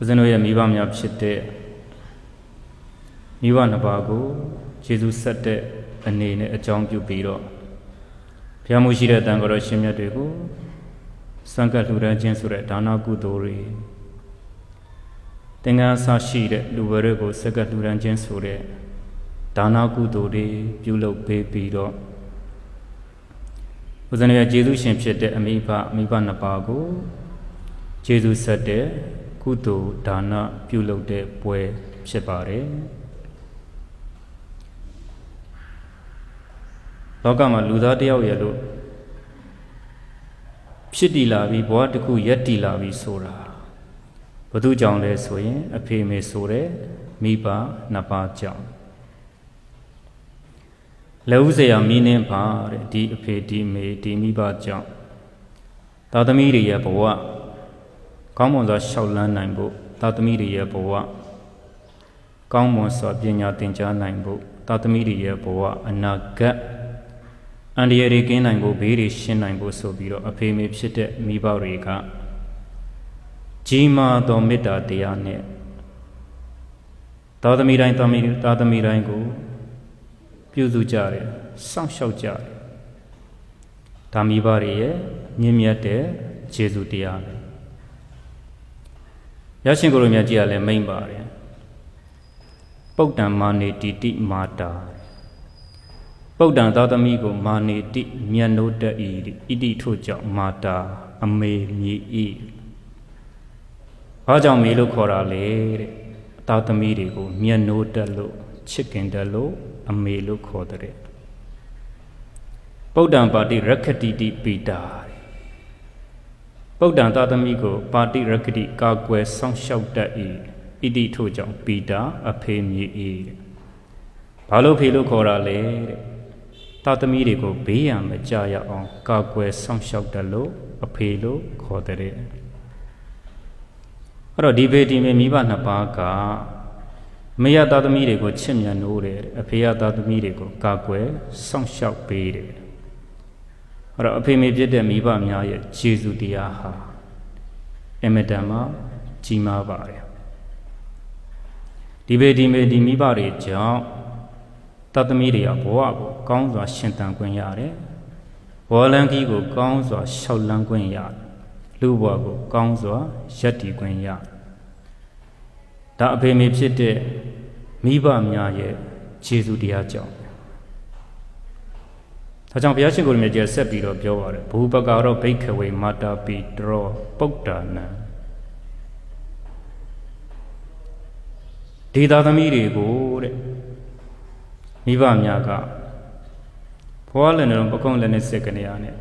ဦးဇင်းတို့ရဲ့မိဘများဖြစ်တဲ့မိဘနှစ်ပါးကိုယေရှုဆက်တဲ့အနေနဲ့အကြောင်းပြုပြီးတော့ဘုရားမှုရှိတဲ့တန်ကြော်ရှင်မြတ်တွေကိုစံကတ်လှူဒန်းခြင်းဆိုတဲ့ဒါနကုသိုလ်တွေသင်္ကန်းအစရှိတဲ့လူဝဲတွေကိုစက္ကတ်လှူဒန်းခြင်းဆိုတဲ့ဒါနကုသိုလ်တွေပြုလုပ်ပေးပြီးတော့ဦးဇင်းရဲ့ယေရှုရှင်ဖြစ်တဲ့အမိဘအမိဘနှစ်ပါးကိုယေရှုဆက်တဲ့ ကုသိုလ်ဒါနပြုလုပ်တဲ့ပွဲဖြစ်ပါတယ်လောကမှာလူသားတစ်ယောက်ရဲ့လို့ဖြစ်တည်လာပြီးဘဝတစ်ခုရက်တည်လာပြီးဆိုတာဘု து ကြောင့်လဲဆိုရင် အဖေမေဆိုတဲ့မိဘနှစ်ပါးကြောင့်လက်ဦးစရာမီးနှင်းပါတဲ့ဒီအဖေဒီမေဒီမိဘကြောင့်သာသမီတွေရဲ့ဘဝ ကောင်းမွန်စွာရှောက်လန်းနိုင်ဖို့သာသမီတွေရဲ့ဘဝကောင်းမွန်စွာပညာသင်ကြားနိုင်ဖို့သာသမီတွေရဲ့ဘဝအနာဂတ်အန္တရာယ်တွေကင်းနိုင်ဖို့ဘေးတွေရှင်းနိုင်ဖို့ဆိုပြီးတော့အဖေမေဖြစ်တဲ့မိဘတွေကကြီးမားသောမေတ္တာတရားနဲ့သာသမီတိုင်းသာသမီသာသမီတိုင်းကို ပြုစုကြတယ်စောင့်ရှောက်ကြတယ်ဒါမိဘတွေရဲ့မြင့်မြတ်တဲ့ခြေစုတရားပဲ ရရှင်ကိုလိုမြတ်ကြီးကလည်းမိမ့်ပါတယ်ပုတ်တံမာနေတိတိမာတာပုတ်တံသာသမီကိုမာနေတိမြတ်နိုးတတ်ဤဣတိထို့ကြောင့်မာတာအမေမြေဤဘာကြောင့်မေလို့ခေါ်တာလဲတဲ့သာသမီတွေကိုမြတ်နိုးတတ်လို့ချစ်ခင်တတ်လို့အမေလို့ခေါ်တဲ့ပုဒ္ဒံပါတိရက္ခတိတိပိတာ ပုဒ္ဒံသာသမီကို ပါတိရက္ခတိကာကွယ်ဆောင်ရှောက်တတ်၏ဣတိထို့ကြောင့်ပိတာအဖေမြေ၏ဘာလို့ဖေလို့ခေါ်တာလဲတဲ့သာသမီတွေကိုဘေးရန်မကြရအောင်ကာကွယ်ဆောင်ရှောက်တတ်လို့အဖေလို့ခေါ်တဲ့အဲ့တော့ဒီဘေဒီမေမိဘနှစ်ပါးကမေယသာသမီတွေကိုချစ်မြတ်နိုးတယ်အဖေယသာသမီတွေကိုကာကွယ်စောင့်ရှောက်ပေးတယ် အဲ့တော့အဖေမေဖြစ်တဲ့မိဘများရဲ့ခြေစုတရားဟာအမတန်မှကြီးမားပါတယ်ဒီဘေဒီမေဒီမိဘတွေကြောင့်သတ္တမီတွေကဘဝကိုကောင်းစွာရှင်သန်ခွင့်ရတယ်ဘောလန်ကြီးကိုကောင်းစွာရှောက်လန်းခွင့်ရတယ်လူဘဝကိုကောင်းစွာရက်တည်ခွင့်ရတယ်ဒါအဖေမေဖြစ်တဲ့မိဘများရဲ့ခြေစုတရားကြောင့် ဒါကြောင့်ဘုရားရှင်ကိုယ်မြတ်ကြီးဆက်ပြီးတော့ပြောပါတယ်ဘူပကတော့ဘိခဝေမာတာပိတရောပုတ္တာနံဒေသာသမီးတွေကိုတဲ့မိဘများကဘွားလည်းနဲ့ပကုံးလည်းနဲ့စက်ကနေရနဲ့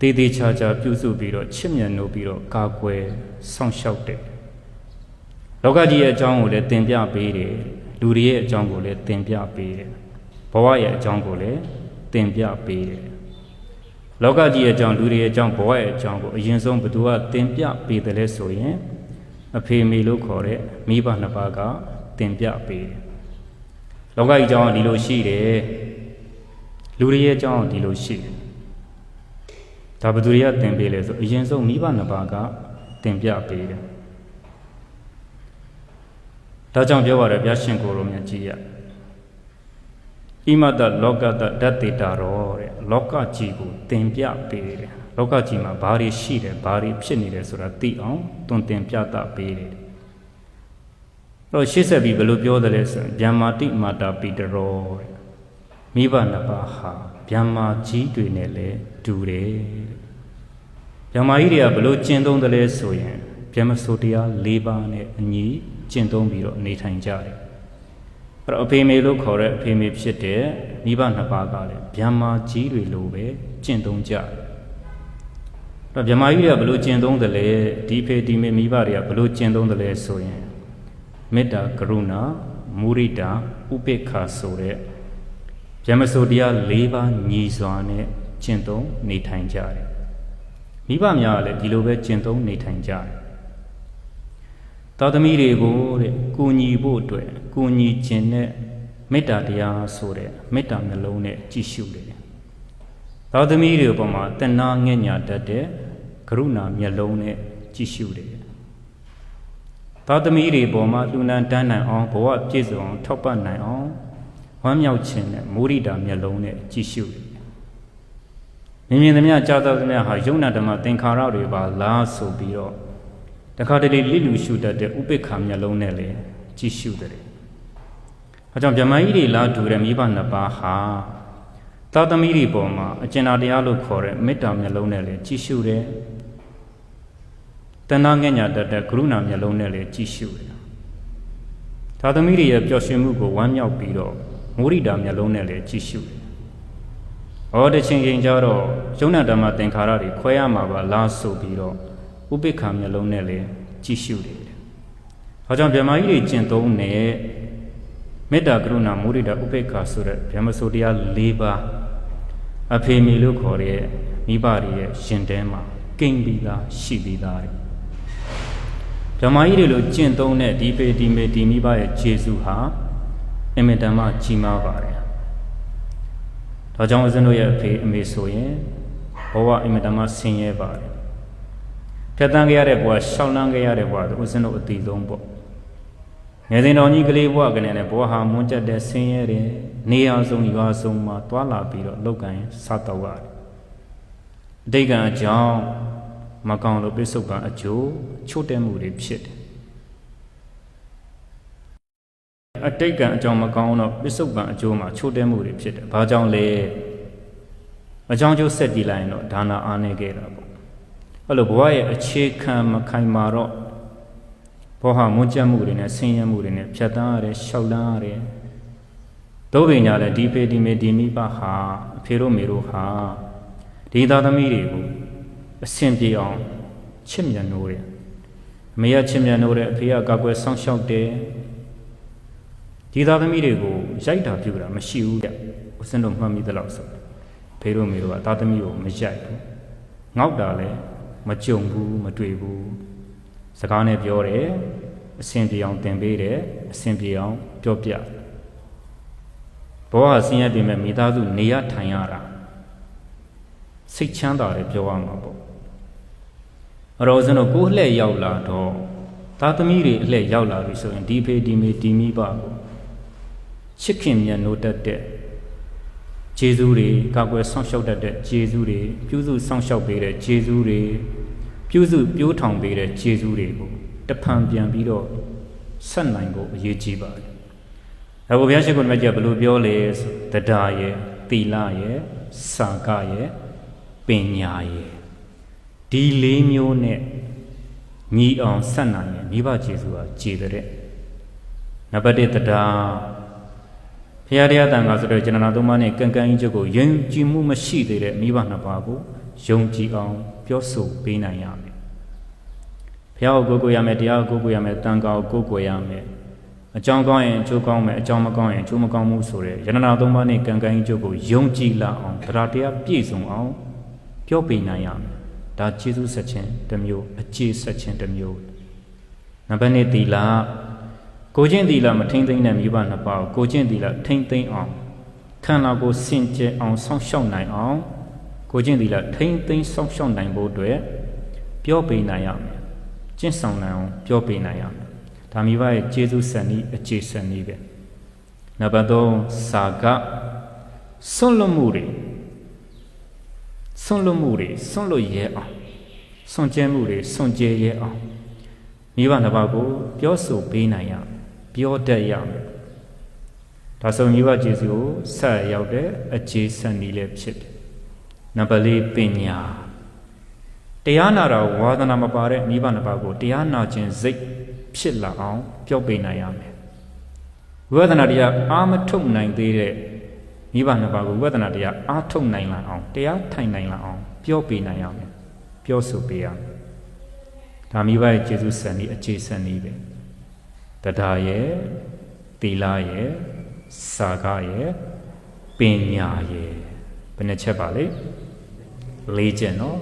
တည်တည်ချာချာပြုစုပြီးတော့ချစ်မြတ်နိုးပြီးတော့ကာကွယ်စောင့်ရှောက်တဲ့လောကကြီးရဲ့အကြောင်းကိုလည်းသင်ပြပေးတယ်လူတွေရဲ့အကြောင်းကိုလည်းသင်ပြပေးတယ်ဘဝရဲ့အကြောင်းကိုလည်း သင်ပြပေးတယ်လောကကြီးရဲ့အကြောင်းလူတွေရဲ့အကြောင်းဘဝရဲ့အကြောင်းကိုအရင်ဆုံးဘသူကသင်ပြပေးတယ်လဲဆိုရင်အဖေမေလို့ခေါ်တဲ့မိဘနှစ်ပါးကသင်ပြပေးတယ်လောကကြီးအကြောင်းကဒီလိုရှိတယ်လူတွေရဲ့အကြောင်းကဒီလိုရှိတယ်ဒါဘသူတွေကသင်ပေးလဲဆိုအရင်ဆုံးမိဘနှစ်ပါးကသင်ပြပေးတယ်ဒါကြောင့်ပြောပါတယ်ဗျာရှင်ကိုယ်တော်မြတ်ကြီးရ ဣမတလောကတဓာတေတာရောတဲ့လောကကြီးကိုသင်ပြပေးတယ်လောကကြီးမှာဘာတွေရှိတယ်ဘာတွေဖြစ်နေတယ်ဆိုတာသိအောင်တွင်တင်ပြတာပေးတယ်တော့ရှေ့ဆက်ပြီးဘယ်လိုပြောတယ်လဲဆိုရင်ဗျမ္မာတိမာတာပိတရောတဲ့မိဘနှစ်ပါးဟာဗျမ္မာကြီးတွေနဲ့လည်းတူတယ်ဗျမ္မာကြီးတွေကဘယ်လိုကျင့်သုံးတယ်လဲဆိုရင်ဗျမဆိုတရား၄ပါးနဲ့အညီကျင့်သုံးပြီးတော့နေထိုင်ကြတယ် အဲ့တော့အဖေမေလို့ခေါ်တဲ့အဖေမေဖြစ်တဲ့မိဘနှစ်ပါးကလည်းဗျမ္မာကြီးတွေလိုပဲကျင့်သုံးကြတယ်အဲ့တော့ဗျမ္မာကြီးတွေကဘယ်လိုကျင့်သုံးတယ်လဲဒီဖေဒီမေမိဘတွေကဘယ်လိုကျင့်သုံးတယ်လဲဆိုရင်မေတ္တာကရုဏာမုရိဒာဥပေက္ခဆိုတဲ့ဗျမဆိုတရား၄ပါးညီစွာနဲ့ကျင့်သုံးနေထိုင်ကြတယ်မိဘများကလည်းဒီလိုပဲကျင့်သုံးနေထိုင်ကြတယ်သာသမီတွေကိုတဲ့ကုညီဖို့အတွက် ကုညီခြင်းနဲ့မေတ္တာတရားဆိုတဲ့မေတ္တာနှလုံးနဲ့ကြည်ရှုတယ်သာသမီတွေပေါ်မှာတဏှာငဲ့ညာတတ်တဲ့ကရုဏာမျက်လုံးနဲ့ကြည်ရှုတယ်သားသမီးတွေပေါ်မှာလူနန်းတန်းနိုင်အောင်ဘဝပြည့်စုံအောင်ထောက်ပံ့နိုင်အောင်ဝမ်းမြောက်ခြင်းနဲ့မုရိဒာမျက်လုံးနဲ့ကြည့်ရှုတယ်မြင်မြင်သမျှကြားသောသမျှဟာယုံနာဓမ္မသင်္ခါရတွေပါလားဆိုပြီးတော့တခါတလေလိလူရှုတတ်တဲ့ဥပိ္ပခာမျက်လုံးနဲ့လည်းကြည့်ရှုတယ်။ အဲကြောင့်ဗြဟ္မာကြီးတွေလားတူတဲ့မိဘနှစ်ပါးဟာသာသမီတွေပေါ်မှာအကျဉ်းတရားလို့ခေါ်တဲ့မေတ္တာမျက်လုံးနဲ့လည်းကြည့်ရှုတယ်။တဏှာငဲ့ညာတတ်တဲ့ကရုဏာမျက်လုံးနဲ့လည်းကြည့်ရှုတယ်။သာသမီတွေရဲ့ပျော်ရွှင်မှုကိုဝမ်းမြောက်ပြီးတော့မုရိဒာမျက်လုံးနဲ့လည်းကြည့်ရှုတယ်။ဩတချင်းချင်းကြတော့ယုံနာဓမ္မသင်္ခါရတွေခွဲရမှာပါလားဆိုပြီးတော့ဥပိ္ပခာမျက်လုံးနဲ့လည်းကြည့်ရှုတယ်။ဒါကြောင့်ဗြဟ္မာကြီးတွေကျင့်သုံးတဲ့ မေတ္တာကရုဏာမုဒိတာဥပေက္ခာဆိုတဲ့ဗြဟ္မစိုးတရား၄ပါးအဖေမီလို့ခေါ်တဲ့မိဘတွေရဲ့ရှင်တဲမှာကိန်းပြီးသားရှိပြီးသားတယ်ဗြဟ္မာကြီးတွေလိုကျင့်သုံးတဲ့ဒီပေဒီမေဒီမိဘရဲ့ခြေစုဟာအမြဲတမ်းကြီးမားပါတယ်ဒါကြောင့်ဦးဇင်းတို့ရဲ့အဖေအမေဆိုရင်ဘဝအမြဲတမ်းဆင်းရဲပါတယ်ထက်တန်းခဲ့ရတဲ့ဘဝရှောင်းလန်းခဲ့ရတဲ့ဘဝသူဦးဇင်းတို့အတီဆုံးပေါ့ ငယ်စဉ်တော်ကြီးကလေးဘဝကနေနဲ့ဘဝဟာမွန်းကျက်တဲ့ဆင်းရဲတယ်နေရာဆုံးရွာဆုံးမှာတွာလာပြီးတော့လောက်ကန်စားတော့ရတယ်အတိတ်ကံအကြောင်းမကောင်းလို့ပြစ္ဆုတ်ကံအကျိုးချို့တဲ့မှုတွေဖြစ်တယ်အတိတ်ကံအကြောင်းမကောင်းတော့ပြစ္ဆုတ်ကံအကျိုးမှာချို့တဲ့မှုတွေဖြစ်တယ်ဘာကြောင့်လဲအကြောင်းကျိုးဆက်ကြည့်လိုက်ရင်တော့ဒါနာအားနေခဲ့တာပေါ့အဲ့လိုဘဝရဲ့အခြေခံမခိုင်မာတော့ ဘောဟာမွန်းကျက်မှုတွေနဲ့ဆင်းရဲမှုတွေနဲ့ဖြတ်တန်းရတယ်ရှောက်လန်းရတယ်ဒုဗိညာလည်းဒီဖေဒီမေဒီမိဘဟာအဖေတို့မေတို့ဟာဒီသားသမီးတွေကိုအဆင်ပြေအောင်ချစ်မြတ်နိုးတယ်အမေကချစ်မြတ်နိုးတယ်အဖေကကာကွယ်စောင့်ရှောက်တယ်ဒီသားသမီးတွေကိုရိုက်တာပြူတာမရှိဘူးကြဦးစင်းတို့မှတ်မိသလောက်ဆိုဖေတို့မေတို့ကသားသမီးကိုမရိုက်ဘူးငေါက်တာလည်းမကြုံဘူးမတွေ့ဘူး စကားနဲ့ပြောတယ်အဆင်ပြေအောင်သင်ပေးတယ်အဆင်ပြေအောင်ပြောပြဘောဟာဆင်းရဲပေမဲ့မိသားစုနေရထိုင်ရတာစိတ်ချမ်းသာတယ်ပြောရမှာပေါ့အတော်စင်တော့ကိုယ်လှည့်ရောက်လာတော့သားသမီးတွေအလှည့်ရောက်လာပြီဆိုရင်ဒီဖေဒီမေဒီမိဘကိုချစ်ခင်မြတ်နိုးတတ်တဲ့ဂျေဇူးတွေကာကွယ်ဆောင်ရှောက်တတ်တဲ့ဂျေဇူးတွေပြုစုဆောင်ရှောက်ပေးတဲ့ဂျေဇူးတွေ ပြုစုပြိုးထောင်ပေးတဲ့ဂျေဇူးတွေကိုတဖန်ပြန်ပြီးတော့ဆက်နိုင်ဖို့အရေးကြီးပါတယ်။ဒါကိုဘုရားရှိခိုးမြတ်ကြီးကဘယ်လိုပြောလဲဆိုတရားရဲ့တီလရဲ့စာကရဲ့ပညာရဲ့ဒီလေးမျိုးနဲ့ညီအောင်ဆက်နိုင်ရင်မိဘဂျေဇူးဟာကြည်တဲ့နံပါတ်1တရားဘုရားတရားတန်ခါဆိုတဲ့ကျွန်တော်တို့မှနဲ့ကံကံကြီးချုပ်ကိုယုံကြည်မှုမရှိသေးတဲ့မိဘနှစ်ပါးကိုယုံကြည်အောင် ပြောဆိုပေးနိုင်ရမယ်ဘုရားကိုကိုးကွယ်ရမယ်တရားကိုကိုးကွယ်ရမယ်တန်ခါကိုကိုးကွယ်ရမယ်အကြောင်းကောင်းရင်အကျိုးကောင်းမယ်အကြောင်းမကောင်းရင်အကျိုးမကောင်းမှုဆိုတဲ့ယန္တနာသုံးပါးနဲ့ကံကံကြီးချုပ်ကိုယုံကြည်လာအောင်တရားတရားပြည့်စုံအောင်ပြောပေးနိုင်ရမယ်ဒါကျေးဇူးဆက်ခြင်းတစ်မျိုးအခြေဆက်ခြင်းတစ်မျိုးနံပါတ်1သီလကိုချင်းသီလမထိမ့်သိမ့်တဲ့မိဘနှစ်ပါးကိုချင်းသီလထိမ့်သိမ့်အောင်ခန္ဓာကိုယ်စင်ကြယ်အောင်ဆောင်းရှောက်နိုင်အောင် ကိုချင်းသီလထိမ့်သိမ့်ဆောင်းရှောက်နိုင်ဖို့အတွက်ပြောပေးနိုင်ရမယ်ကျင့်ဆောင်နိုင်အောင်ပြောပေးနိုင်ရမယ်ဒါမိဘရဲ့ကျေးဇူးဆန်ဤအခြေဆန်ဤပဲနံပါတ်3စာကဆွန့်လွတ်မှုတွေဆွန့်လွတ်မှုတွေဆွန့်လွတ်ရဲအောင်ဆွန့်ကျဲမှုတွေဆွန့်ကျဲရဲအောင်မိဘနှစ်ပါးကို ပြောဆိုပေးနိုင်ရပြောတတ်ရမယ်ဒါဆိုမိဘကျေးဇူးကိုဆက်ရောက်တဲ့အခြေဆန်ဤလည်းဖြစ်တယ် နံပါတ်4ပညာတရားနာတာဝါသနာမပါတဲ့မိဘနှစ်ပါးကိုတရားနာခြင်းစိတ်ဖြစ်လာအောင်ပြောပေးနိုင်ရမယ်ဝိပဿနာတရားအာမထုတ်နိုင်သေးတဲ့မိဘနှစ်ပါးကိုဝိပဿနာတရားအားထုတ်နိုင်လာအောင်တရားထိုင်နိုင်လာအောင်ပြောပေးနိုင်ရမယ်ပြောဆိုပေးရမယ်ဒါမိဘရဲ့ကျေးဇူးဆန်ဤအခြေဆန်ဤပဲတရားရဲ့သီလရဲ့စာကရဲ့ပညာရဲ့ဘ ယ်နှချက်ပါလဲလေးချက်နော်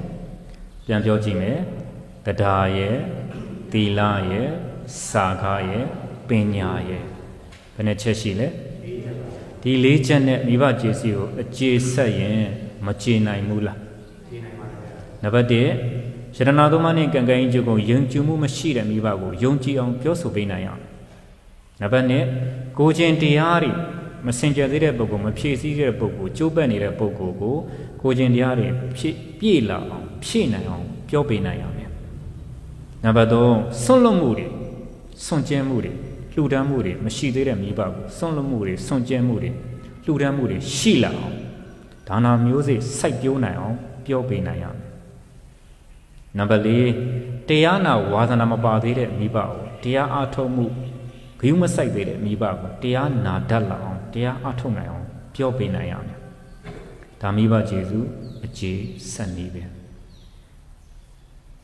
ပြန်ပြောကြည့်မယ်တရားရဲ့သီလရဲ့စာခရဲ့ပညာရဲ့ဘယ်နှချက်ရှိလဲဒီလေးချက်နဲ့မိဘကျေးဇူးကိုအခြေဆက်ရင်မကျေနိုင်ဘူးလားကျေနိုင်ပါဘူးနံပါတ်1ယတနာသုံးပါးနဲ့ကံကံကြီးကျုပ်ကိုယုံကြည်မှုမရှိတဲ့မိဘကိုယုံကြည်အောင်ပြောဆိုပေးနိုင်ရမယ်နံပါတ်1ကိုချင်းတရားတွေ မစင်ကြယ်သေးတဲ့ပုဂ္ဂိုလ်မဖြည့်ဆည်းတဲ့ပုဂ္ဂိုလ်ကြိုးပက်နေတဲ့ပုဂ္ဂိုလ်ကိုကိုချင်းတရားတွေဖြည့်ပြည့်လာအောင်ဖြည့်နိုင်အောင်ပြောပေးနိုင်ရမယ်နံပါတ်3ဆွန့်လွတ်မှုတွေဆွန့်ကျဲမှုတွေလှူဒန်းမှုတွေမရှိသေးတဲ့မိဘကိုဆွန့်လွတ်မှုတွေဆွန့်ကျဲမှုတွေလှူဒန်းမှုတွေရှိလာအောင်ဒါနာမျိုးစေ့စိုက်ပျိုးနိုင်အောင်ပြောပေးနိုင်ရမယ်နံပါတ်4တရားနာဝါသနာမပါသေးတဲ့မိဘကိုတရားအားထုတ်မှုဂယုမဆိုင်သေးတဲ့မိဘကိုတရားနာတတ်လာအောင် တရားအားထုတ်နိုင်အောင်ပြောပေးနိုင်ရမယ်ဒါမိဘကျေစုအကျေဆက်နေပဲ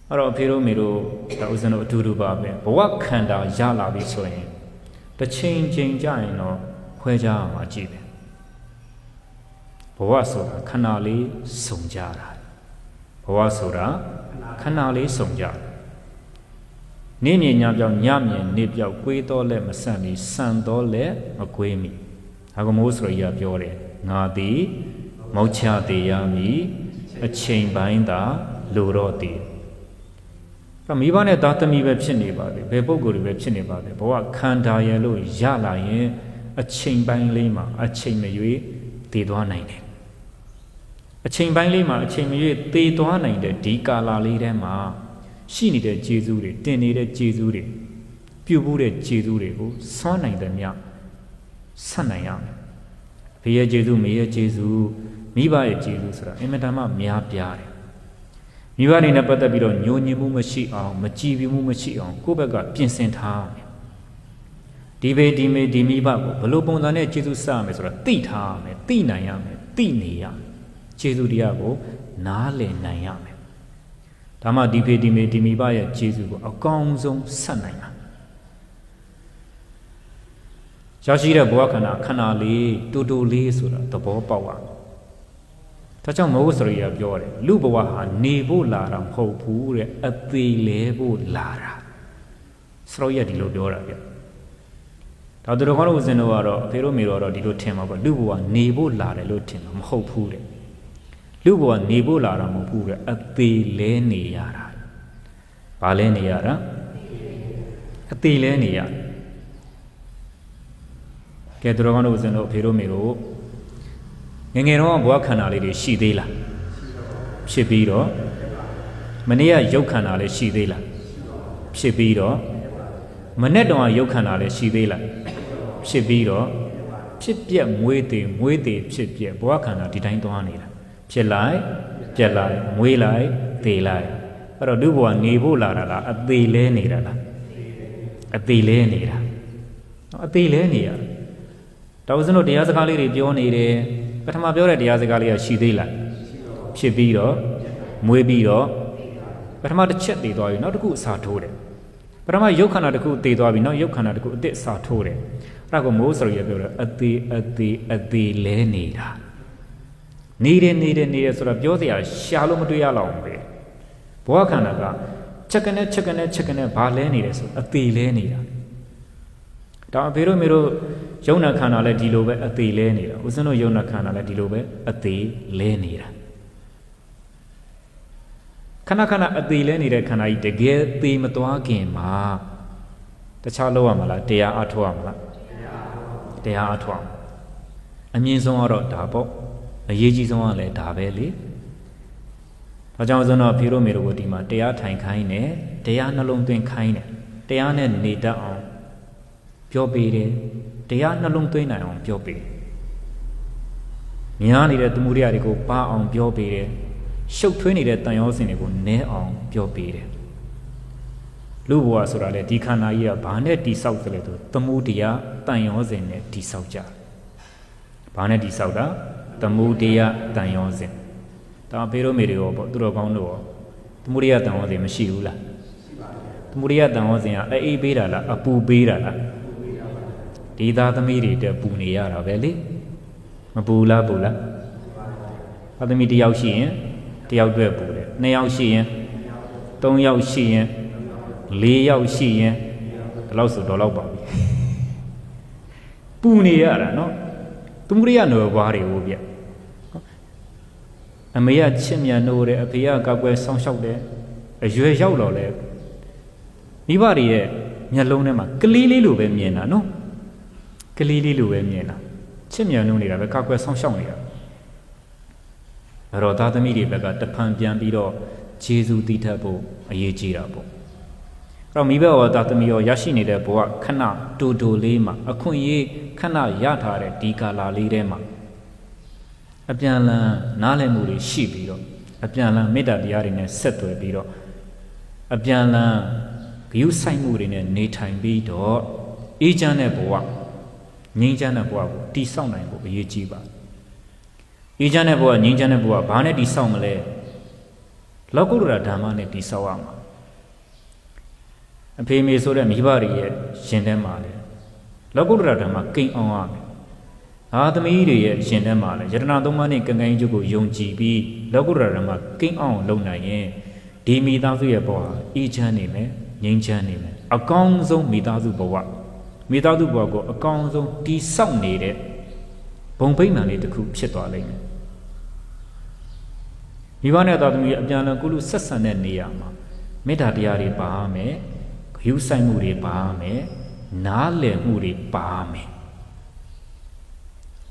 အဲ့တော့အဖေတို့မေတို့ဒါဥစဉ်တို့အတူတူပါပဲဘဝခန္ဓာရလာပြီဆိုရင်တစ်ချိန်ချိန်ကြရင်တော့ခွဲခြားမှာကြည့်တယ်ဘဝဆိုတာခဏလေးစုံကြတာဘဝဆိုတာခဏလေးစုံကြတယ်နေ့မြင်ညပြောင်ညမြင်နေ့ပြောက်ကွေးတော့လက်မဆန့်မီဆန်တော့လက်မကွေးမီ ဒါကမိုးဆိုရပြောတယ်ငါသည်မောက်ချသေးရမည်အချိန်ပိုင်းသာလိုတော့သည်အဲ့မိဘနဲ့သားသမီးပဲဖြစ်နေပါသေးဘယ်ပုဂ္ဂိုလ်တွေပဲဖြစ်နေပါသေးဘဝခန္ဓာရဲ့လို့ရလာရင်အချိန်ပိုင်းလေးမှာအချိန်မရွေးတည်သွားနိုင်တယ်အချိန်ပိုင်းလေးမှာအချိန်မရွေးတည်သွားနိုင်တဲ့ဒီကာလာလေးထဲမှာရှိနေတဲ့ဂျေဇူးတွေတင်နေတဲ့ဂျေဇူးတွေပြုတ်ဖို့တဲ့ဂျေဇူးတွေကိုစွန့်နိုင်တယ်မြ ဆက်နိုင်ရမယ်ဖေရဲ့ဂျေဇူးမေရဲ့ဂျေဇူးမိဘရဲ့ဂျေဇူးဆိုတာအင်မတန်မှများပြားတယ်မိဘတွေနဲ့ပတ်သက်ပြီးတော့ညှို့ညင်မှုမရှိအောင်မကြည်ပြမှုမရှိအောင်ကိုယ့်ဘက်ကပြင်ဆင်ထားရမယ်ဒီဘေဒီမေဒီမိဘကိုဘလို့ပုံစံနဲ့ဂျေဇူးစရမယ်ဆိုတော့သိထားရမယ်သိနိုင်ရမယ်သိနေရမယ်ဂျေဇူးတရားကိုနားလည်နိုင်ရမယ်ဒါမှဒီဖေဒီမေဒီမိဘရဲ့ဂျေဇူးကိုအကောင်းဆုံးဆက်နိုင်တာ ရရှိတဲ့ဘဝခန္ဓာခန္ဓာလေးတူတူလေးဆိုတာသဘောပေါက်ရမယ်ဒါကြောင့်မဟုတ်ဆိုရပြောတယ်လူဘဝဟာနေဖို့လာတာမဟုတ်ဘူးတဲ့အသေးလဲဖို့လာတာစရောရဒီလိုပြောတာဗျဒါသူတော်ကောင်းတို့ဦးဇင်းတို့ကတော့အဖေတို့မေတို့ကတော့ဒီလိုထင်မှာပေါ့လူဘဝနေဖို့လာတယ်လို့ထင်မှာမဟုတ်ဘူးတဲ့လူဘဝနေဖို့လာတာမဟုတ်ဘူးတဲ့အသေးလဲနေရတာဘာလဲနေရတာအသေးလဲနေရ ကဲသူတော်ကောင်းတို့ဦးဇင်းတို့အဖေတို့မေတို့ငငယ်တော့ဘဝခန္ဓာလေးတွေရှိသေးလားဖြစ်ပြီးတော့မနေ့ကရုပ်ခန္ဓာလေးရှိသေးလားဖြစ်ပြီးတော့မနေ့တုန်းကရုပ်ခန္ဓာလေးရှိသေးလားဖြစ်ပြီးတော့ဖြစ်ပြက်မွေးသေးမွေးသေးဖြစ်ပြက်ဘဝခန္ဓာဒီတိုင်းသွားနေတာဖြစ်လိုက်ပြက်လိုက်မွေးလိုက်သေလိုက်အဲ့တော့ဒုဘဝနေဖို့လာတာလားအသေးလဲနေတာလားအသေးလဲနေတာအသေးလဲနေရတော် စံတို့တရားစကားလေးတွေပြောနေတယ်ပထမပြောတဲ့တရားစကားလေးကရှိသေးလားဖြစ်ပြီးတော့မွေးပြီးတော့ပထမတစ်ချက်တည်သွားပြီနောက်တစ်ခုအစာထိုးတယ်ပထမရုပ်ခန္ဓာတစ်ခုတည်သွားပြီနောက်ရုပ်ခန္ဓာတစ်ခုအစ်စ်အစာထိုးတယ်အဲ့ဒါကိုမိုးဆိုရပြောတယ်အသေးအသေးအသေးလဲနေတာနေတယ်နေတယ်နေတယ်ဆိုတော့ပြောစရာရှာလို့မတွေ့ရလောက်ပဲဘောခန္ဓာကချက်ကနေချက်ကနေချက်ကနေဘာလဲနေတယ်ဆိုအသေးလဲနေတာဒါအဖေတို့မေတို့ ယုံနာခန္ဓာလည်းဒီလိုပဲအသေးလဲနေတာဦးဇင်းတို့ယုံနာခန္ဓာလည်းဒီလိုပဲအသေးလဲနေတာခဏခဏအသေးလဲနေတဲ့ခန္ဓာကြီးတကယ်သေးမသွားခင်မှာတခြားလောက်ရမလားတရားအထောက်ရမလားတရားအထောက်အမြင့်ဆုံးကတော့ဒါပေါ့အရေးကြီးဆုံးကလည်းဒါပဲလေဒါကြောင့်ဦးဇင်းတို့ဖေတို့မေတို့ကိုဒီမှာတရားထိုင်ခိုင်းတယ်တရားနှလုံးသွင်းခိုင်းတယ်တရားနဲ့နေတတ်အောင်ပြောပေးတယ် တရားနှလုံးသွင်းနိုင်အောင်ပြောပေးတယ်များနေတဲ့သမှုရိယတွေကိုပါအောင်ပြောပေးတယ်ရှုပ်ထွေးနေတဲ့တန်ရောစင်တွေကိုနဲအောင်ပြောပေးတယ်လူဘဝဆိုတာလေဒီခန္ဓာကြီးကဘာနဲ့တိဆောက်သလဲဆိုသမှုတရားတန်ရောစင်နဲ့တိဆောက်ကြဘာနဲ့တိဆောက်တာသမှုတရားတန်ရောစင်ဒါဖေရိုမေတွေရောပေါ့သူတော်ကောင်းတို့ရောသမှုရိယတန်ရောစင်မရှိဘူးလားသမှုရိယတန်ရောစင်ကအေးပေးတာလားအပူပေးတာလား ဒီသားသမီးတွေတက်ပူနေရတာပဲလေမပူလားပူလားသားသမီးတစ်ယောက်ရှိရင်တစ်ယောက်အတွက်ပူတယ်နှစ်ယောက်ရှိရင်သုံးယောက်ရှိရင်လေးယောက်ရှိရင်ဒီလောက်ဆိုတော့လောက်ပါပြီပူနေရတာနော်သူမရိယနော်ဘွားတွေဟိုဗျအမေကချစ်မြတ်နိုးတယ်အဖေကကောက်ွယ်ဆောင်းလျှောက်တယ်အအရွယ်ရောက်တော့လဲမိဘတွေရဲ့မျက်လုံးထဲမှာကလေးလေးလိုပဲမြင်တာနော် ကလေးလေးလိုပဲမြင်တာချစ်မြတ်နှုံးနေတာပဲကောက်ကွယ်ဆောင်းရှောက်နေတာအဲ့တော့သားသမီးတွေဘက်ကတဖန်ပြန်ပြီးတော့ဂျေဇူးတည်ထပ်ဖို့အရေးကြီးတာပေါ့အဲ့တော့မိဘရောသားသမီးရောရရှိနေတဲ့ဘဝခဏတူတူလေးမှာအခွင့်အရေးခဏရထားတဲ့ဒီကာလာလေးထဲမှာအပြန်လန်နားလည်မှုတွေရှိပြီးတော့အပြန်လန်မေတ္တာတရားတွေနဲ့ဆက်သွယ်ပြီးတော့အပြန်လန်ဂရုစိုက်မှုတွေနဲ့နေထိုင်ပြီးတော့အေးချမ်းတဲ့ဘဝ ငြိမ်းချမ်းတဲ့ဘဝကိုတည်ဆောက်နိုင်ဖို့အရေးကြီးပါတယ်အေးချမ်းတဲ့ဘဝငြိမ်းချမ်းတဲ့ဘဝဘာနဲ့တည်ဆောက်မလဲလောကုတ္တရာဓမ္မနဲ့တည်ဆောက်ရမှာအဖေမေဆိုတဲ့မိဘတွေရဲ့ရှင်ထဲမှာလေလောကုတ္တရာဓမ္မကိန်းအောင်ရမယ်။အာသမီးတွေရဲ့ရှင်ထဲမှာလေယတနာသုံးပါးနဲ့ကံကံကြီးကိုယုံကြည်ပြီးလောကုတ္တရာဓမ္မကိန်းအောင်လုပ်နိုင်ရင်ဒီမိသားစုရဲ့ဘဝအေးချမ်းနေမယ်ငြိမ်းချမ်းနေမယ်အကောင်းဆုံးမိသားစုဘဝ မိသားစုဘဝကိုအကောင်းဆုံးတည်ဆောက်နေတဲ့ဘုံဗိမာန်လေးတစ်ခုဖြစ်သွားလိမ့်မယ်မိဘနဲ့သားသမီးအပြန်အလှန်ကုလူဆက်ဆံတဲ့နေရာမှာမေတ္တာတရားတွေပါမယ်ဂရုစိုက်မှုတွေပါမယ်နားလည်မှုတွေပါမယ်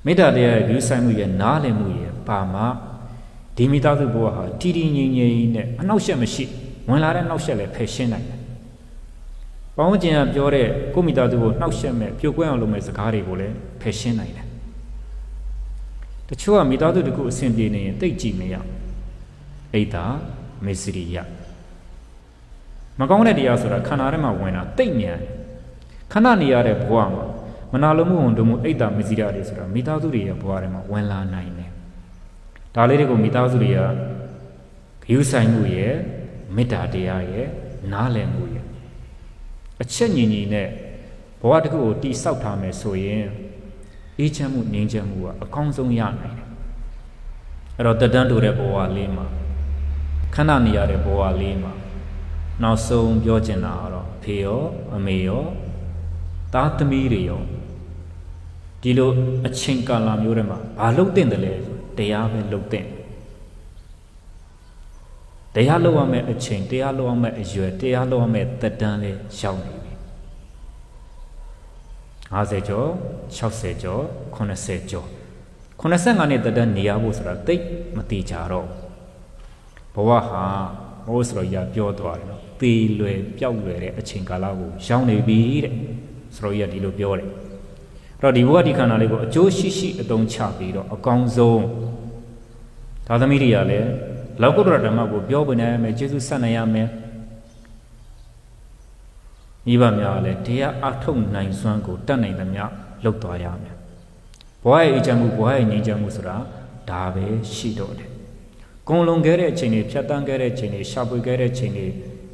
မေတ္တာတရားရဲ့ဂရုစိုက်မှုရဲ့နားလည်မှုရဲ့ပါမှဒီမိသားစုဘဝဟာတည်တည်ငြိမ်ငြိမ်နဲ့အနှောက်အယှက်မရှိဝင်လာတဲ့နှောက်အယှက်လည်းဖယ်ရှင်းနိုင်တယ်။ ပေါင်းကျင်ကပြောတဲ့ကိုမိသားစုကိုနှောက်ယှက်မဲ့ပြိုကွဲအောင်လုပ်မဲ့စကားတွေကိုလည်းဖယ်ရှင်းနိုင်တယ်။တချို့ကမိသားစုတခုအဆင်ပြေနေရင်တိတ်ကြည့်မရ။အိတ်တာမေစရိယမကောင်းတဲ့တရားဆိုတာခန္ဓာထဲမှာဝင်တာတိတ်မြန်တယ်။ခဏနေရတဲ့ဘဝမှာမနာလိုမှုဝန်တို့မှုအိတ်တာမေစရိယတွေဆိုတာမိသားစုတွေရဲ့ဘဝထဲမှာဝင်လာနိုင်တယ်။ဒါလေးတွေကိုမိသားစုတွေကဂရုဆိုင်မှုရဲ့မေတ္တာတရားရဲ့နားလည်မှုရဲ့ အချက်ညီညီနဲ့ဘဝတစ်ခုကိုတိဆောက်ထားမယ်ဆိုရင်အေးချမ်းမှုငြိမ်းချမ်းမှုကအကောင်းဆုံးရနိုင်တယ်အဲ့တော့တဒန်းတူတဲ့ဘဝလေးမှာခဏနေရတဲ့ဘဝလေးမှာနောက်ဆုံးပြောချင်တာကတော့ဖေရောအမေရောသားသမီးတွေရောဒီလိုအချိန်ကာလမျိုးတွေမှာဘာလုပ်တင်တယ်လဲတရားပဲလုပ်တင် တယ်တရားလောက်ရမယ့်အချိန်တရားလောက်ရမယ့်အရွယ်တရားလောက်ရမယ့်သက်တမ်းလေးရောက်နေပြီ50ကျော်60ကျော်80ကျော်85နှစ်သက်တမ်းနေရဖို့ဆိုတာတိတ်မတိကြတော့ဘဝဟာမိုးဆိုတော့ရပြောသွားတယ်နော်သေလွယ်ပျောက်လွယ်တဲ့အချိန်ကာလကိုရောက်နေပြီတဲ့ဆိုတော့ရဒီလိုပြောတယ်အဲ့တော့ဒီဘဝဒီခန္ဓာလေးကိုအကျိုးရှိရှိအသုံးချပြီးတော့အကောင်းဆုံးသာသမီတွေကလည်း လောကုတ္တရာဓမ္မကိုပြောပြနိုင်ရမယ်ကျေးဇူးဆက်နိုင်ရမယ်မိဘများလည်းတရားအထုတ်နိုင်စွမ်းကိုတတ်နိုင်သမျှလုပ်သွားရမယ်ဘဝရဲ့အချမ်းမှုဘဝရဲ့ငြိမ်းချမ်းမှုဆိုတာဒါပဲရှိတော့တယ်ကုံလုံခဲ့တဲ့အချိန်တွေဖြတ်တန်းခဲ့တဲ့အချိန်တွေရှာဖွေခဲ့တဲ့အချိန်တွေ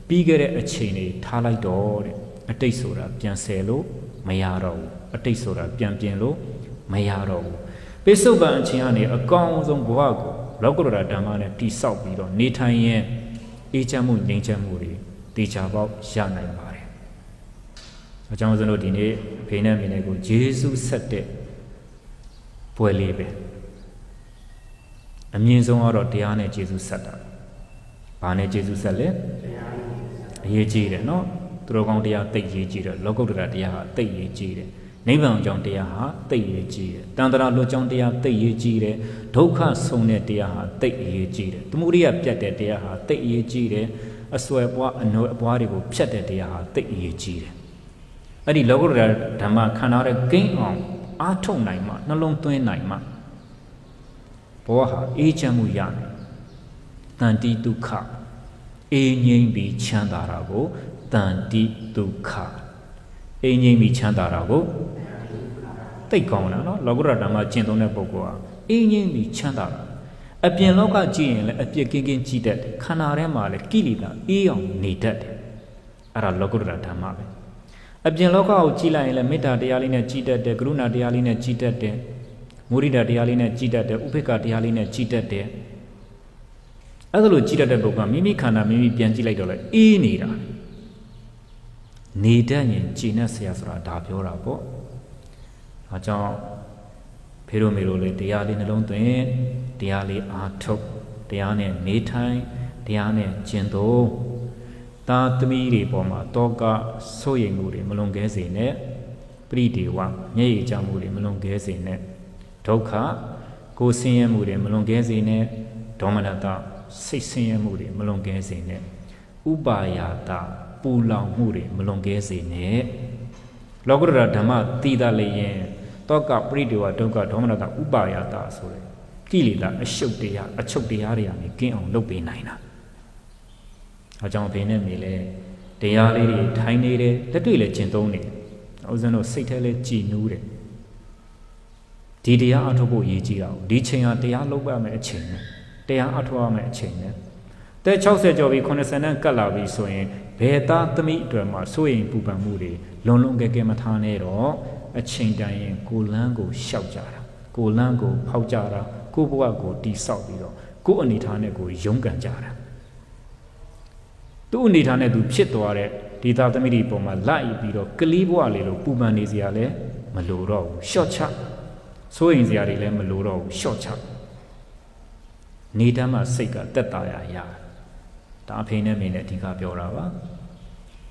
ပြီးခဲ့တဲ့အချိန်တွေထားလိုက်တော့တဲ့အတိတ်ဆိုတာပြန်ဆယ်လို့မရတော့ဘူးအတိတ်ဆိုတာပြန်ပြင်လို့မရတော့ဘူးပိစုပန်အချိန်ကနေအကောင်းဆုံးဘဝကို လောကုတ္တရာဓမ္မနဲ့တိဆောက်ပြီးတော့နေထိုင်ရင်အေးချမ်းမှုငြိမ်းချမ်းမှုတွေတေချာပေါက်ရနိုင်ပါတယ်။အကြောင်းစလို့ဒီနေ့ဖေနဲ့မင်းနဲ့ကိုယေရှုဆက်တဲ့ပွဲလေးပဲ။အမြင့်ဆုံးကတော့တရားနဲ့ယေရှုဆက်တာ။ဘာနဲ့ယေရှုဆက်လဲ။အရေးကြီးတယ်နော်။သူတော်ကောင်းတရားသိရေးကြီးတယ်လောကုတ္တရာတရားဟာသိရေးကြီးတယ်။ နိဗ္ဗာန်အကြောင်းတရားဟာသိရေးကြီးတယ်တန်တရာလွတ်ကြောင်းတရားသိရေးကြီးတယ်ဒုက္ခဆုံးတဲ့တရားဟာသိရေးကြီးတယ်သမုဒိယပြတ်တဲ့တရားဟာသိရေးကြီးတယ်အစွဲပွားအနွယ်အပွားတွေကိုဖြတ်တဲ့တရားဟာသိရေးကြီးတယ်အဲ့ဒီလောကုတ္တရာဓမ္မခန္ဓာရဲ့ဂိမ်းအောင်အားထုတ်နိုင်မှနှလုံးသွင်းနိုင်မှဘဝဟာအေးချမ်းမှုရနိုင်တန်တိဒုက္ခအေးငြိမ့်ပြီးချမ်းသာတာကိုတန်တိဒုက္ခအေးငြိမ့်ပြီးချမ်းသာတာကို တိတ်ကောင်းတာနော်လောကုတ္တရာဓမ္မကျင့်သုံးတဲ့ပုဂ္ဂိုလ်ဟာအေးငြိမ့်ပြီးချမ်းသာတာအပြင်လောကကြည့်ရင်လည်းအပြစ်ကင်းကင်းကြည့်တတ်တယ်ခန္ဓာထဲမှာလည်းကိလေသာအေးအောင်နေတတ်တယ်အဲ့ဒါလောကုတ္တရာဓမ္မပဲအပြင်လောကကိုကြည့်လိုက်ရင်လည်းမေတ္တာတရားလေးနဲ့ကြည်တတ်တယ်ကရုဏာတရားလေးနဲ့ကြည်တတ်တယ်မုရိဒာတရားလေးနဲ့ကြည်တတ်တယ်ဥပေက္ခတရားလေးနဲ့ကြည်တတ်တယ်အဲ့ဒါလိုကြည်တတ်တဲ့ပုဂ္ဂိုလ်ကမိမိခန္ဓာမိမိပြန်ကြည့်လိုက်တော့လေအေးနေတာနေတတ်ရင်ကြည်နဲ့ဆရာဆိုတာဒါပြောတာပေါ့။ ဒါကြောင့်ဖေရိုမေရိုလေးတရားလေးနှလုံးသွင်းတရားလေးအားထုတ်တရားနဲ့နေထိုင်တရားနဲ့ကျင့်သုံးသားသမီးတွေပေါ်မှာတောကဆိုးရိမ်မှုတွေမလွန်ကဲစေနဲ့ပရိဒေဝမျက်ရည်ကျမှုတွေမလွန်ကဲစေနဲ့ဒုက္ခကိုယ်ဆင်းရဲမှုတွေမလွန်ကဲစေနဲ့ဒေါမနတစိတ်ဆင်းရဲမှုတွေမလွန်ကဲစေနဲ့ဥပါယာတပူလောင်မှုတွေမလွန်ကဲစေနဲ့လောကုတ္တရာဓမ္မတိတာလည်းရင် တောကပရိဒေဝဒုက္ခဒေါမနတဥပါယာတဆိုတဲ့ကိလေသာအရှုပ်တရားအချုပ်တရားတွေကနေကင်းအောင်လုပ်ပေးနိုင်တာအကြောင်းအဖေနဲ့မိလဲတရားလေးတွေထိုင်နေတယ်လက်တွေ့လည်းကျင့်သုံးနေတယ်။ဦးဇင်းတို့စိတ်ထဲလည်းကြည်နူးတယ်။ဒီတရားအထုတ်ဖို့ရည်ကြည်တာ။ဒီချိန်ဟာတရားလုပ်ရမယ့်အချိန်နဲ့တရားအထုတ်ရမယ့်အချိန်နဲ့တဲ60ကျော်ပြီး80နဲ့ကတ်လာပြီဆိုရင်ဘယ်သားသမီးအတွက်မှစိုးရင်ပူပန်မှုတွေလွန်လွန်ကဲကဲမထားနဲ့တော့ အချိန်တိုင်းရင်ကိုလန်းကိုရှောက်ကြတာကိုလန်းကိုဖောက်ကြတာကိုဘဝကိုတိဆောက်ပြီးတော့ကိုအနေထားနဲ့ကိုရုန်းကန်ကြတာသူ့အနေထားနဲ့သူဖြစ်သွားတဲ့ဒီသားသမီးတွေပုံမှာလိုက်ပြီးတော့ကလေးဘဝလေးလို့ပူပန်နေစရာလည်းမလိုတော့ဘူးရှော့ချစိုးရင်စရာတွေလည်းမလိုတော့ဘူးရှော့ချနေတမ်းမှစိတ်ကတက်တာရရဒါအဖေနဲ့မင်းနဲ့အဓိကပြောတာပါ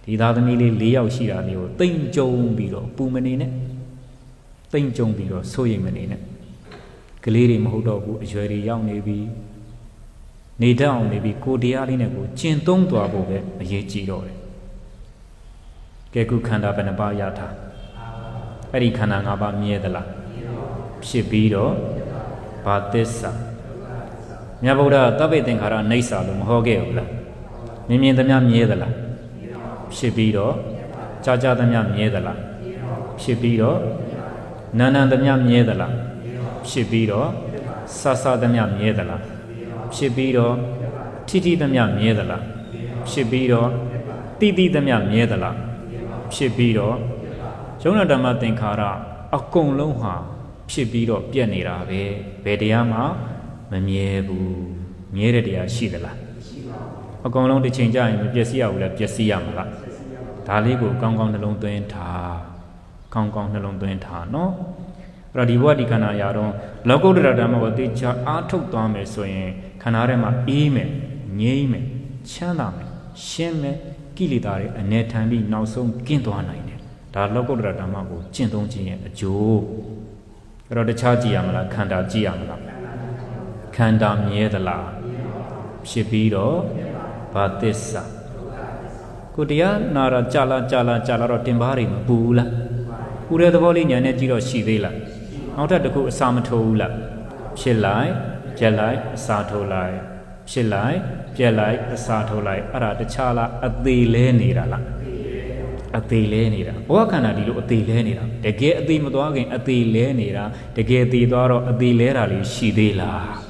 ဒီသားသမီးလေး၄ယောက်ရှိတာမျိုးတိမ်ကြုံပြီးတော့ပူမနေနဲ့တိမ်ကြုံပြီးတော့စိုးရင်မနေနဲ့ကလေးတွေမဟုတ်တော့ဘူးအရွယ်တွေရောက်နေပြီနေတတ်အောင်နေပြီးကိုတရားလေးနဲ့ကိုကျင့်သုံးသွားဖို့ပဲအရေးကြီးတော့တယ်။ကဲခုခန္ဓာဘယ်နှပါးရထားအဲ့ဒီခန္ဓာ၅ပါးမြဲသလားဖြစ်ပြီးတော့ဘာသစ္စာမြတ်ဗုဒ္ဓသဗ္ဗေသင်္ခါရအိဋ္ဌာလို့မဟောခဲ့ဘူးလားမြင်မြင်သမျှမြဲသလား ဖြစ်ပြီးတော့ကြာကြာသမျှမြဲသလားဖြစ်ပြီးတော့နာနာသမျှမြဲသလားဖြစ်ပြီးတော့ဆဆသမျှမြဲသလားဖြစ်ပြီးတော့ထိထိသမျှမြဲသလားဖြစ်ပြီးတော့တိတိသမျှမြဲသလားဖြစ်ပြီးတော့ယုံနာဓမ္မသင်္ခါရအကုန်လုံးဟာဖြစ်ပြီးတော့ပြက်နေတာပဲဘယ်တရားမှမမြဲဘူးမြဲတဲ့တရားရှိသလား အကုန်လုံးတစ်ချိန်ကြာရင်မပျက်စီးရဘူးလားပျက်စီးရမှာလားဒါလေးကိုကောင်းကောင်းနှလုံးသွင်းထားကောင်းကောင်းနှလုံးသွင်းထားနော်အဲ့တော့ဒီဘဝဒီခန္ဓာအရာတော့လောကုတ္တရာဓမ္မကိုသိချအားထုတ်သွားမယ်ဆိုရင်ခန္ဓာထဲမှာအေးမယ်ငြိမ့်မယ်ချမ်းသာမယ်ရှင်းမယ်ကိလေသာတွေအနေထန်ပြီးနောက်ဆုံးကင်းသွားနိုင်တယ်ဒါလောကုတ္တရာဓမ္မကိုကျင့်သုံးခြင်းရဲ့အကျိုးအဲ့တော့တခြားကြည့်ရမလားခန္ဓာကြည့်ရမလားခန္ဓာမြဲသလား ဖြစ်ပြီးတော့ဘာသစ္စာကိုတရားနာရကြာလာကြာလာကြာလာတော့တင်ပါးတွေမပူဘူးလားပူတဲ့သဘောလေးညာနဲ့ကြည့်တော့ရှိသေးလားနောက်ထပ်တစ်ခုအစာမထိုးဘူးလားဖြစ်လိုက်ပြက်လိုက်အစာထိုးလိုက်ဖြစ်လိုက်ပြက်လိုက်အစာထိုးလိုက်အဲ့ဒါတခြားလားအသေးလဲနေတာလားအသေးလဲနေတာဘဝခန္ဓာဒီလိုအသေးလဲနေတာတကယ်အသေးမသွားခင် အသေးလဲနေတာတကယ်သေးသွားတော့အသေးလဲတာလေးရှိသေးလား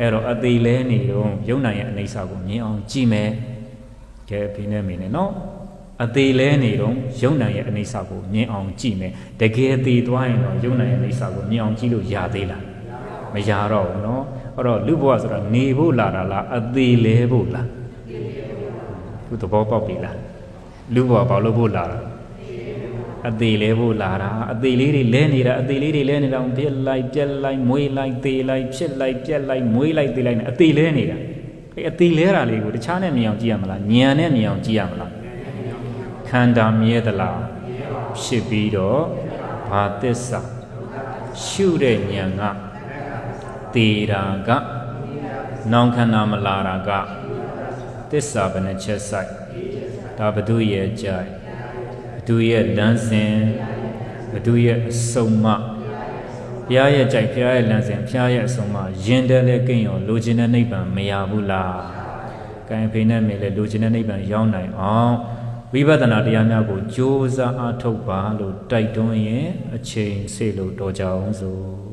အဲ့တော့အသေးလဲနေတော့ယုံနိုင်ရဲ့အနေစာကိုမြင်အောင်ကြည့်မယ်ကဲဖိနေမင်းနဲ့နော်အသေးလဲနေတော့ယုံနိုင်ရဲ့အနေစာကိုမြင်အောင်ကြည့်မယ်တကယ်သေးသွားရင်တော့ယုံနိုင်ရဲ့အနေစာကိုမြင်အောင်ကြည့်လို့ရသေးလားမရတော့ဘူးနော်အဲ့တော့လူဘဝဆိုတာနေဖို့လာတာလားအသေးလဲဖို့လားသူသဘောပေါက်ပြီလားလူဘဝဘာလို့ဖို့လာတာ အသေးလဲဖို့လာတာအသေးလေးတွေလဲနေတာအသေးလေးတွေလဲနေတာပြက်လိုက်ပြက်လိုက်မွေးလိုက်သေးလိုက်ဖြစ်လိုက်ပြက်လိုက်မွေးလိုက်သေးလိုက်နဲ့အသေးလဲနေတာအဲအသေးလဲတာလေးကိုတခြားနဲ့မြင်အောင်ကြည့်ရမလားဉာဏ်နဲ့မြင်အောင်ကြည့်ရမလားခန္ဓာမြဲသလားဖြစ်ပြီးတော့ဘာသစ္စာရှုတဲ့ဉာဏ်ကတေတာကနောင်ခန္ဓာမလာတာကသစ္စာဘယ်နှချက်ဆိုင်ဒါဘဒုရဲ့ကြိုက် ဘဒုရဲ့လမ်းစဉ်ဘဒုရဲ့အစုံမဘုရားရဲ့ကြိုက်ဘုရားရဲ့လမ်းစဉ်ဘုရားရဲ့အစုံမရင်တယ်လေကိန်းရောလိုချင်တဲ့နိဗ္ဗာန်မရဘူးလားကံဖေနဲ့မေလေလိုချင်တဲ့နိဗ္ဗာန်ရောက်နိုင်အောင်ဝိပဿနာတရားများကိုကြိုးစားအားထုတ်ပါလို့တိုက်တွန်းရင်အချိန်စေလို့တော်ကြအောင်စို့